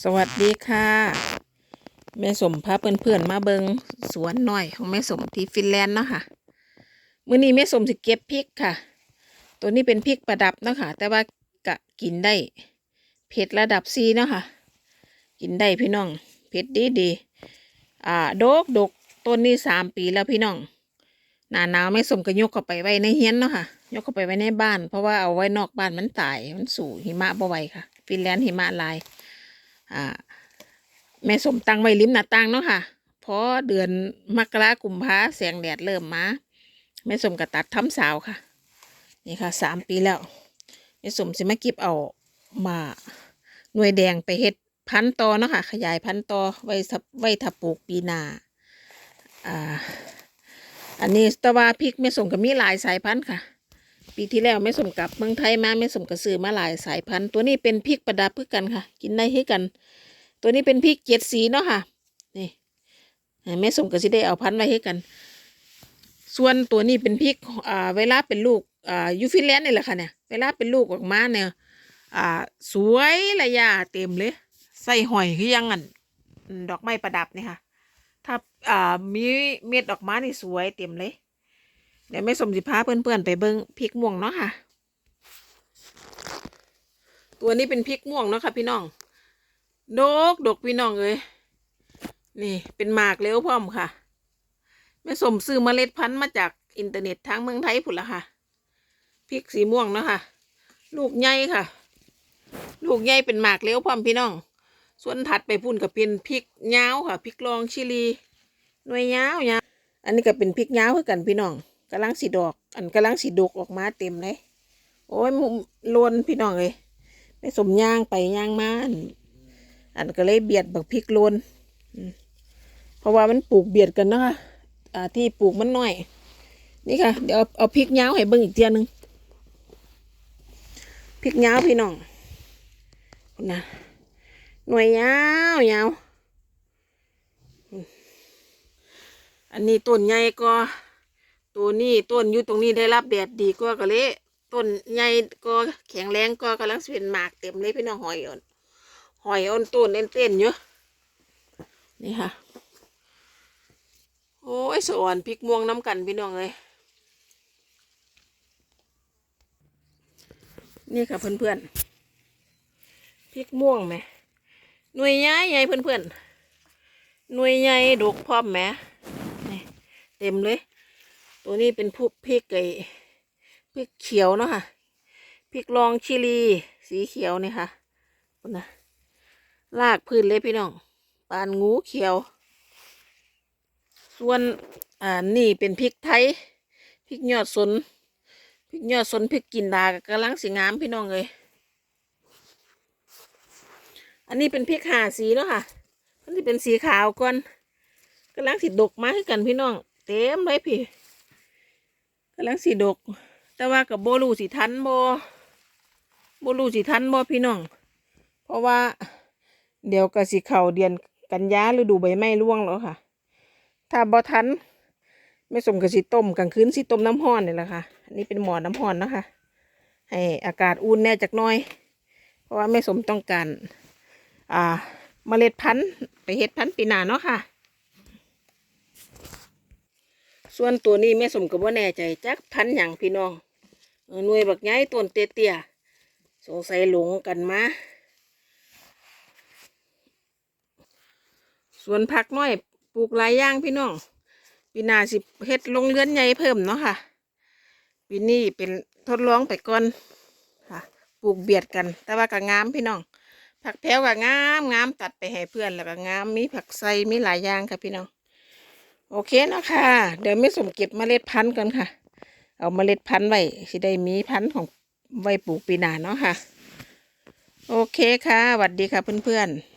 สวัสดีค่ะแม่สมพาเพื่อนๆมาเบิงสวนหน่อยของแม่สมที่ฟินแลนด์เนาะค่ะมื้อนี้แม่สมสิเก็บพริกค่ะ ตัวนี้เป็นพริกประดับเนาะค่ะ แต่ว่ากะกินได้เผ็ดระดับซีเนาะค่ะ กินได้พี่น้องเผ็ดดีดีอ่าดกดกต้นนี้สามปีแล้วพี่น้องหนาหนาวแม่สมก็ยกเข้าไปไว้ในเฮียนเนาะค่ะ ยกเข้าไปไว้ในบ้าน เพราะว่าเอาไว้นอกบ้านมันตายมันสู่หิมะบ่ไหวค่ะ ฟินแลนด์หิมะลาย อ่าแม่สมตังไว้ริมหน้าต่างเนาะค่ะเพราะเดือนมกรากุมภาแสงแดดเริ่มมาแม่สมก็ตัดทำสาวค่ะ นี่ค่ะสามปีแล้วแม่สมสิมาเก็บเอามาหน่วยแดงไปเฮ็ดพันต่อเนาะค่ะ ขยายพันต่อไว้ทับไว้ทับปลูกปีหน้าอ่าอันนี้ตะว่าพริกแม่สมก็มีหลายสายพันธุ์ค่ะ ปีที่แล้วแม่สมกับเมืองไทยมาแม่สมก็ซื้อมาหลายสายพันธุ์ ตัวนี้เป็นพริกประดับเพื่อกันค่ะ กินได้ให้กัน ตัวนี้เป็นพริกเจ็ดสีเนาะค่ะนี่แม่สมก็สิได้เอาพันธุ์ไว้ให้กัน ส่วนตัวนี้เป็นพริกอ่าเวลาเป็นลูกอ่ายูฟิแลนด์นี่แหละค่ะเนี่ยเวลาเป็นลูกออกมาเนี่ยอ่าสวยระยะเต็มเลย ใส่หอยคือยังอันดอกไม้ประดับนี่ค่ะ ถ้าอ่ามีเม็ดออกมานี่สวยเต็มเลย เดี๋ยวแม่สมสิพาเพื่อนๆไปเบิ้งพริกม่วงเนาะค่ะ ตัวนี้เป็นพริกม่วงเนาะค่ะพี่น้อง ดกดกพี่น้องเอ้ยนี่เป็นหมากเลี้ยวพร้อมค่ะแม่สมซื้อเมล็ดพันธุ์มาจากอินเทอร์เน็ตทางเมืองไทยผุนละค่ะ พริกสีม่วงเนาะค่ะ ลูกใหญ่ค่ะ ลูกใหญ่เป็นหมากเลี้ยวพร้อมพี่น้อง ส่วนถัดไปพุ่นก็เป็นพริกยาวค่ะ พริกลองชิลีหน่วยยาวยาอันนี้ก็เป็นพริกยาวคือกันพี่น้อง กำลังสีดอก อันกำลังสีดกออกมาเต็มเลย โอ้ยมุมลวนพี่น้องเลยไม่สมย่างไปย่างมาอันอันก็เลยเบียดบักพริกลนเพราะว่ามันปลูกเบียดกันนะคะอ่าที่ปลูกมันน้อย นี่ค่ะ เดี๋ยวเอาพริกยาวให้เบิ่งอีกเทียหนึงพริกยาวพี่น้องนะหน่วยยาวยาวอันนี้ต้นใหญ่ก็ ตัวนี้ต้นอยู่ตรงนี้ได้รับแดดดีก็ก็เลยต้นใหญ่ก็แข็งแรงก็กำลังเป็นหมากเต็มเลยพี่น้องหอยอ่อนหอยอ่อนต้นเต้นเต้นๆเยอะนี่ค่ะ โอ้ยสวรรค์พริกม่วงน้ำกันพี่น้องเลยนี่ค่ะเพื่อนๆพริกม่วงไหมหน่วยใหญ่ใหญ่เพื่อนๆหน่วยใหญ่ดกพร้อมไหมนี่เต็มเลย ตัวนี้เป็นผู้พริกไก่พริกเขียวเนาะค่ะพริกลองชิลี สีเขียวนี่ค่ะนะลากพื้นเลยพี่น้องปานงูเขียว ส่วนอ่านี่เป็นพริกไทยพริกยอดสนพริกยอดสนพริกกินดาก็กำลังสีงามพี่น้องเลยอันนี้เป็นพริกหาสีเนาะค่ะอันนี้เป็นสีขาวก่อนกำลังสีดกมาให้กันพี่น้อง เต็มเลยพี่ำลังสีดก แต่ว่ากับโบลูสีทันโบโบลูสีทันโบพี่น้อง เพราะว่า เดี๋ยวก็สิเข่าเดือนกันยาฤดูใบไม้ร่วงแล้วค่ะ ถ้าบ่ทันไม่สมกับสิต้มกลางคืนสิต้มน้ำห้อนนี่แหละค่ะอันนี้เป็นหมอน้ำห้อนนะคะให้อากาศอุ่นแน่จักน้อย เพราะว่าแม่สมต้องการอ่าเมล็ดพันธุ์ไปเฮ็ดพันธุ์ปีหน้าเนาะค่ะ ส่วนตัวนี้แม่สมก็บ่แน่ใจจักพันธุ์หยังพี่น้องหน่วยบักใหญ่ต้นเตี้ยๆสงสัยหลงกันมาสวนผักน้อยปลูกหลายอย่างพี่น้องปีหน้าสิเฮ็ดโรงเรือนใหญ่เพิ่มเนาะค่ะปีนี้เป็นทดลองไปก่อนค่ะปลูกเบียดกัน แต่ว่าก็งามพี่น้องผักแพรวก็งามงามตัดไปให้เพื่อนแล้วก็งามมีผักไซมีหลายอย่างค่ะพี่น้อง โอเคเนาะค่ะเดี๋ยวไม่สมเก็บเมล็ดพันธุ์กันค่ะ เอาเมล็ดพันธุ์ไว้สิได้มีพันธุ์ของไว้ปลูกปีหน้าเนาะค่ะ โอเคค่ะสวัสดีค่ะเพื่อนๆ